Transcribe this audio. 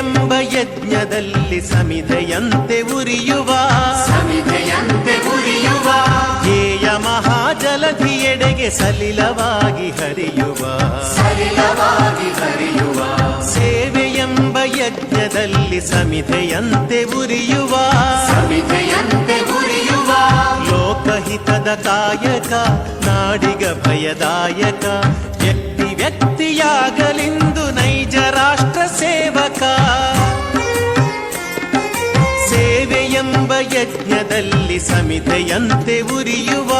ಸೇವೆಯೆಂಬ ಯಜ್ಞದಲ್ಲಿ ಸಮಿತೆಯಂತೆ ಉರಿಯುವ. ಸಮಿತೆಯಂತೆ ಉರಿಯುವ. ಹೇಯ ಮಹಾಜಲಧಿಯೆಡೆಗೆ ಸಲಿಲವಾಗಿ ಹರಿಯುವ. ಸಲಿಲವಾಗಿ ಹರಿಯುವ. ಸೇವೆಯೆಂಬ ಯಜ್ಞದಲ್ಲಿ ಸಮಿತೆಯಂತೆ ಉರಿಯುವ. ಸಮಿತೆಯಂತೆ ಉರಿಯುವ. ಲೋಕಹಿತದ ಕಾಯಕ ನಾಡಿಗ ಭಯದಾಯಕ ಸೇವೆಯೆಂಬ ಯಜ್ಞದಲ್ಲಿ ಸಮಿತೆಯಂತೆ ಉರಿಯುವ